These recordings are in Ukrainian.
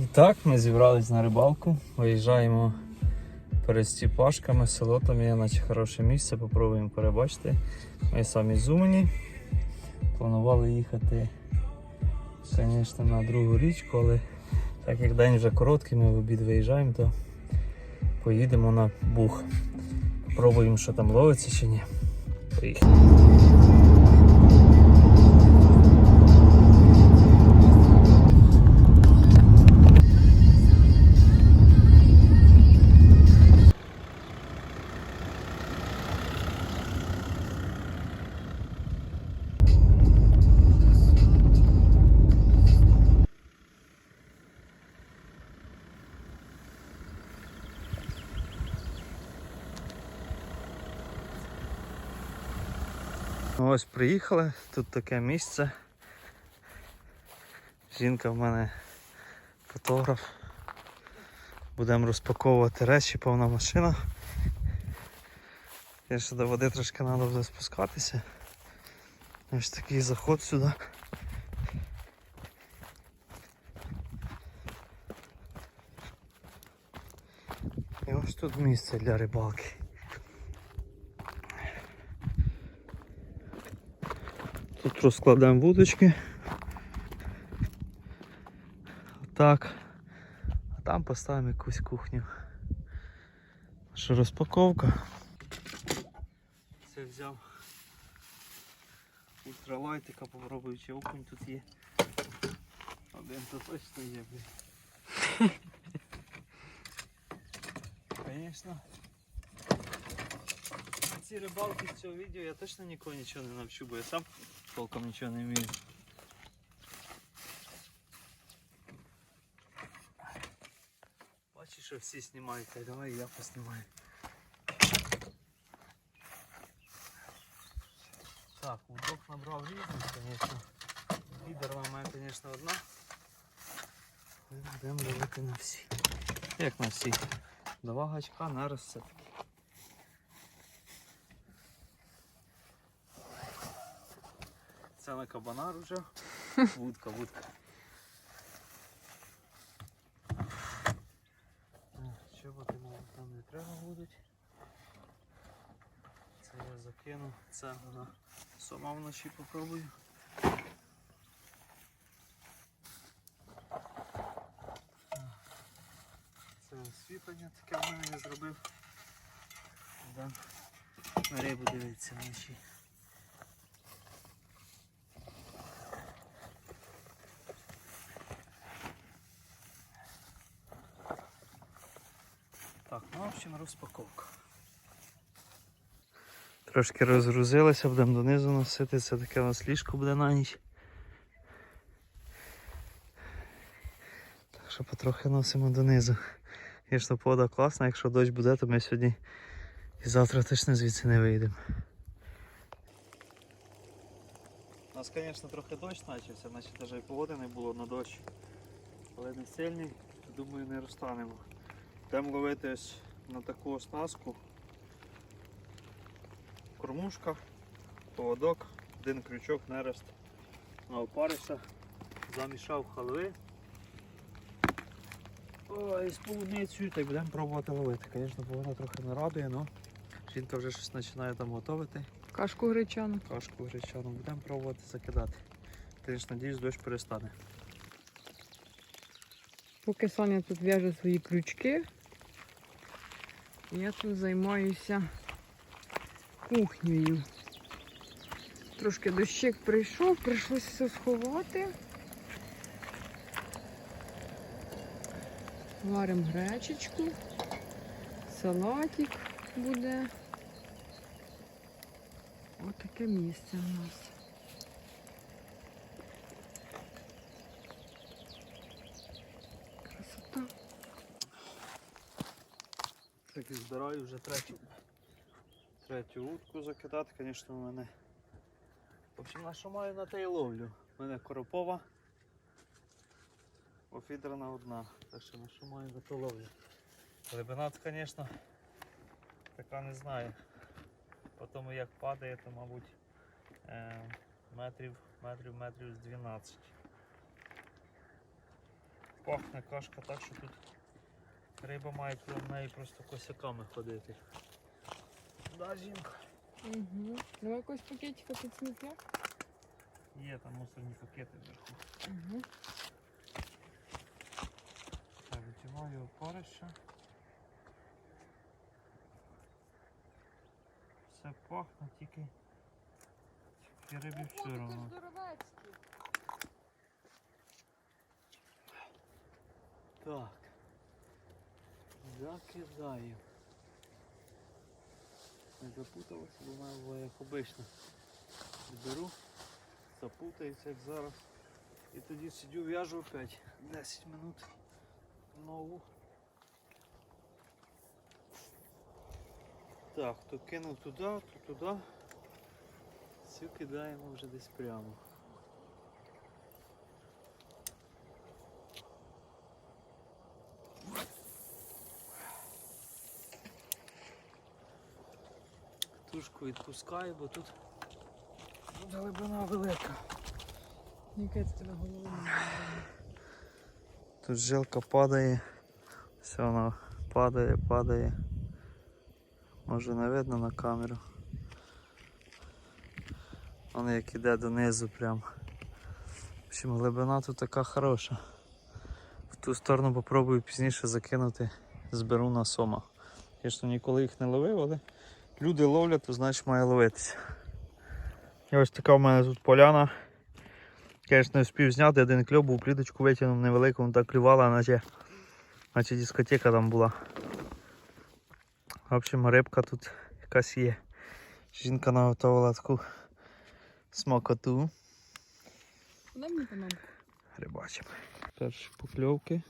І так, ми зібрались на рибалку, виїжджаємо перед Стіпашками, село там є, наче хороше місце, попробуємо перебачити. Ми самі зумані. Планували їхати, звісно, на другу річку, але так як день вже короткий, ми в обід виїжджаємо, то поїдемо на бух. Пробуємо, що там ловиться чи ні. Поїхали. Ось приїхали, тут таке місце. Жінка в мене фотограф. Будемо розпаковувати речі, повна машина. Я ще до води трошки треба буде спускатися. Ось такий заход сюди. І ось тут місце для рибалки. Тут розкладемо вудочки. Отак. А там поставимо якусь кухню. Що розпаковка. Це взяв ультралайтика, попробую чи окунь тут є. Один то точно є, блін. Звісно. Ці рибалки з цього відео я точно нікого нічого не навчу, бо я сам толком нічого не вмію. Бачиш, що всі знімають, та давай я поснімаю. Так, удок набрав різний, звісно. Лідер у мене, звісно, одна. Ми Будемо ловити на всі. Як на всі? Два гачка нараз все таки. Це на кабанар уже. Вудка, вудка. Чоботи мабуть там не треба будуть. Це я закину. Це вона сама вночі попробую. Це освітлення таке в мене я зробив. Дам на рибу дивитися вночі. Так, ну в общем розпаковка. Трошки розгрузилися, будемо донизу носити, це таке у нас ліжко буде на ніч. Так що потрохи носимо донизу. Звісно, погода класна, якщо дощ буде, то ми сьогодні і завтра точно звідси не вийдемо. У нас, звісно, трохи дощ почався, наче навіть і погоди не було на дощ. Але не сильний, думаю не розтанемо. Йдемо ловити ось на таку оснастку. Кормушка, поводок, один крючок, нерест на опариса, замішав халви. Ой, з полуницею, так будемо пробувати ловити. Звісно, погода трохи не радує, але жінка вже щось починає там готувати. Кашку гречану. Кашку гречану будемо пробувати закидати. Звісно, надіюсь, дощ перестане. Поки Соня тут в'яже свої крючки, я тут займаюся кухнею. Трошки дощик прийшов, прийшлося все сховати. Варимо гречечку, салатик буде. Отаке місце у нас. Так і збираю вже третю. Третю утку закидати, звісно, в мене. В общем, на що маю на те й ловлю. У мене коропова. Офідрана одна. Так що на що маю на то ловлю. Глибина, звісно, така не знаю. По тому як падає, то мабуть е, метрів, метрів, метрів з 12. Пахне кашка так, що тут риба має крім неї просто косяками ходити. Да, жінка. Угу. Давай якось пакетика під сміття. Є там мусорні пакети вверху. Угу. Так, витягаю опариша. Все пахне, тільки, тільки рибі все одно. Так. Закидаю. Не запуталося, бо в мене буває як обично. Беру, запутається як зараз. І тоді сидю, в'яжу опять 10 минут нову. Так, то кинув туди, то туди. Цю кидаємо вже десь прямо. Тушку відпускаю, бо тут глибина велика. Це тебе голова? Тут жилка падає, все воно падає, падає. Може не видно на камеру. Воно як іде донизу прям. В общем, глибина тут така хороша. В ту сторону попробую пізніше закинути, зберу на сома. Я Звісно, ніколи їх не ловив, але люди ловлять, то значить має ловитися. І ось така в мене тут поляна. Звісно, не встиг зняти один кльоб, був пліточку витягнув невелику, так клювала, наче, наче дискотека там була. В общем, рибка тут якась є. Жінка наготовила таку смакоту. Дай мені панамку. Рибачимо. Перші покльовки.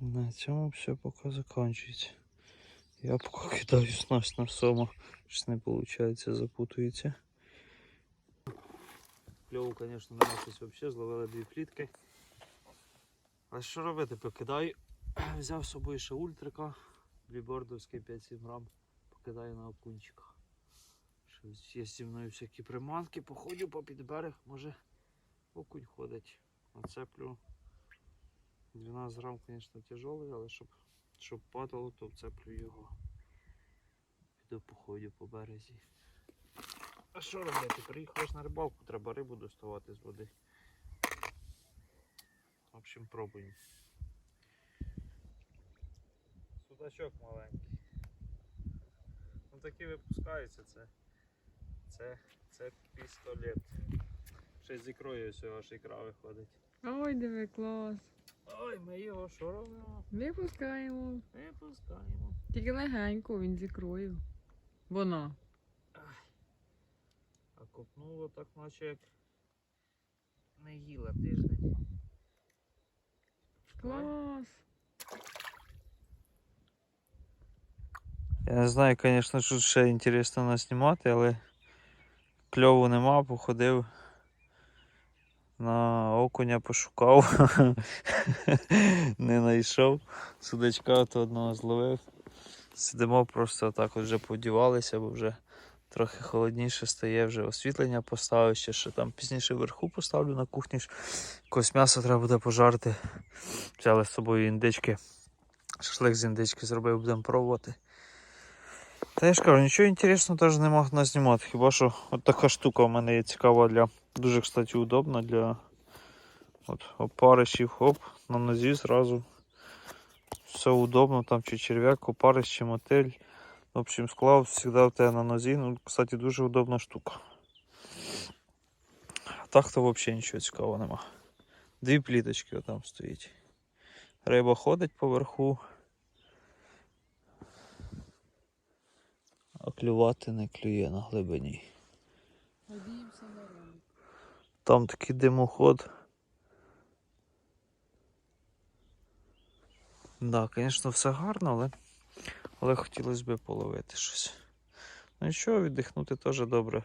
На цьому все поки закінчується. Я поки кидаю снасть на сома. Щось не виходить, запутується. Кльову, звісно, нема щось взагалі, зловили дві плітки. А що робити? Покидаю. Взяв з собою ще ультрика, дві бордовські 5-7 грам, покидаю на окунчиках. Є зі мною всякі приманки, походю по під берег, може окунь ходить. Оцеплю 12 грам, звісно, тяжелий, але щоб, щоб падало, то вцеплю його. Піду походю по березі. А що робити? Приїхали ж на рибалку, треба рибу доставати з води. В общем, пробуємо. Судачок маленький. Ну такі випускаються це. Це, це пістолет. Ще з ікрою всього аж ікра виходить. Ой, диви, клас. Ой, ми його що робимо? Випускаємо. Випускаємо. Тільки легенько він з ікрою. Вона. А копнуло так наче як не їла тиждень. Клас. Я не знаю, звісно, що ще інтересно наснімати, але кльову нема, походив. На окуня пошукав, не знайшов. Судачка то одного зловив. Сидимо просто так от вже подівалися, бо вже трохи холодніше стає, вже освітлення поставив, ще що там пізніше вверху поставлю на кухні. Якось м'ясо треба буде пожарити. Взяли з собою індички. Шашлик з індички зробив, будемо пробувати. Та я ж кажу, нічого інтересного теж не можна знімати. Хіба що от така штука в мене є цікава для. Дуже, кстати, удобна для от, опаришів. Хоп, на нозі зразу. Все удобно, там чи черв'як, опариш, чи мотель. В общем, склав завжди в тебе на нозі. Ну, кстати, дуже удобна штука. Так то взагалі нічого цікавого нема. Дві пліточки там стоїть. Риба ходить поверху. А клювати не клює на глибині. Надіємося на ранок. Там такий димоход. Да, звісно, все гарно, але, але хотілося б половити щось. Ну нічого, віддихнути теж добре.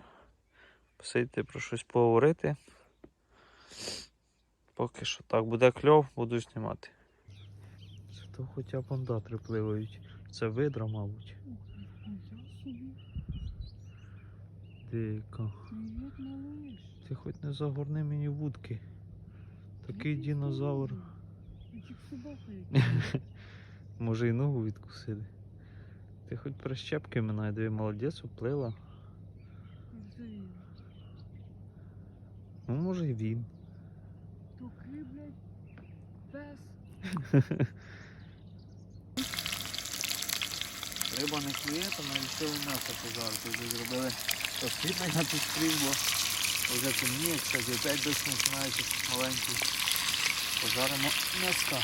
Посидіти про щось поговорити. Поки що так, буде кльов, буду знімати. Зато хоча б ондатри пливають. Це видра, мабуть. Взяв собі. Дико. Ти хоч не загорни мені вудки. Такий динозавр. Може і ногу відкусили. Ти хоч прищепки минай, диви, молодець, уплила. Ну, може і він. То кри, блядь, пес. Риба не клює, то ми вирішили м'ясо пожарити. Зробили освітлення тут стрімбо. Вже темніє, кстати, опять дощ починається маленький. Пожаримо м'яска.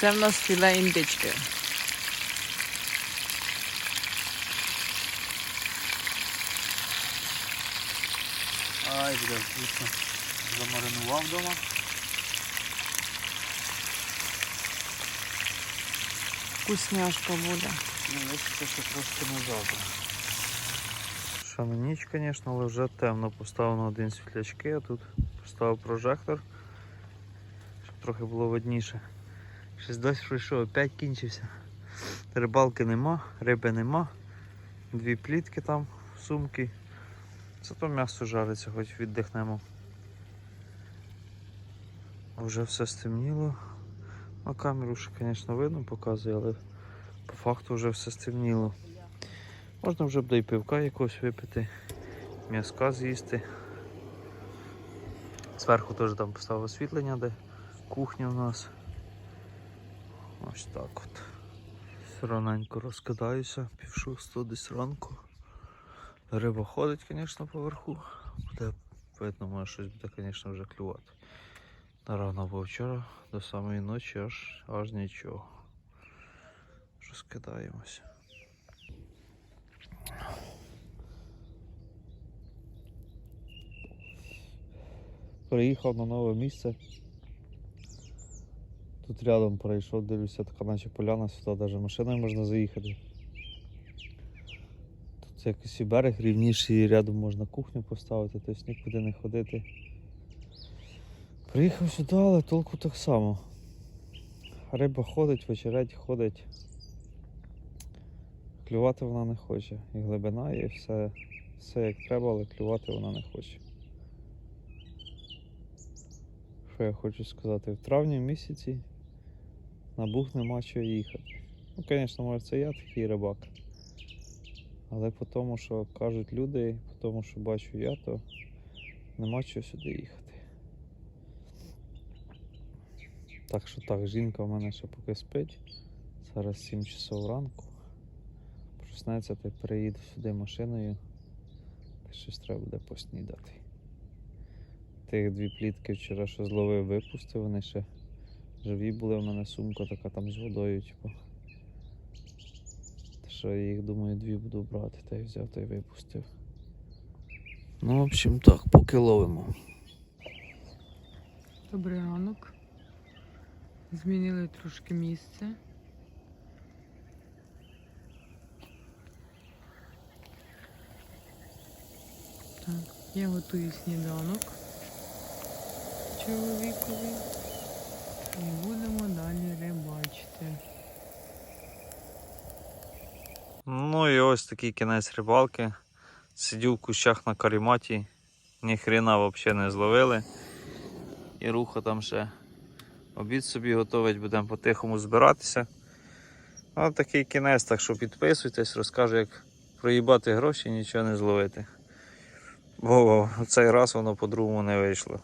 Це в нас філе індички. Ай, бля, звісно, замаринував вдома. Вкусняшка буде. Ну, лишиться ще трошки на завтра. Ще ніч, звісно, але вже темно. Поставив на один світлячки, а тут поставив прожектор, щоб трохи було видніше. Щось дощ пройшов, опять кінчився. Рибалки нема, риби нема. Дві плітки там, сумки. Зато м'ясо жариться, хоч віддихнемо. Вже все стемніло. На камеру ще, звісно, видно, показує, але по факту вже все стемніло. Можна вже буде і пивка якогось випити, м'язка з'їсти. Зверху теж там поставив освітлення, де кухня у нас. Ось так от. Раненько розкидаюся, пів шостого десь ранку. Риба ходить, звісно, поверху. Буде видно, може щось буде, звісно, вже клювати. Рано було вчора до самої ночі аж, аж нічого. Розкидаємося. Приїхав на нове місце. Тут рядом пройшов, дивлюся, така наче поляна сюди, навіть машиною можна заїхати. Тут якийсь і берег рівніший, рядом можна кухню поставити, тобто нікуди не ходити. Приїхав сюди, але толку так само. Риба ходить, вечереть ходить. Клювати вона не хоче. І глибина, і все, все як треба, але клювати вона не хоче. Що я хочу сказати? В травні місяці на Буг нема чого їхати. Ну, звісно, може це я такий рибак. Але по тому, що кажуть люди, по тому, що бачу я, то нема чого сюди їхати. Так що так, жінка в мене ще поки спить. Зараз 7 часов ранку. Проснеться, та й переїду сюди машиною. Щось треба буде поснідати. Тих дві плітки вчора що зловив, випустив, вони ще живі були. У мене сумка така там з водою, типу. Та що я їх думаю дві буду брати, та й взяв та й випустив. Ну, в общем, так, поки ловимо. Добрий ранок. Змінили трошки місце. Так, я готую сніданок чоловікові. І будемо далі рибачити. Ну і ось такий кінець рибалки. Сидів в кущах на каріматі, ні хрена взагалі не зловили. І руха там ще обід собі готовить, будемо по-тихому збиратися. А такий кінець, так що підписуйтесь, розкажу, як проїбати гроші і нічого не зловити. Бо цей раз воно по-другому не вийшло.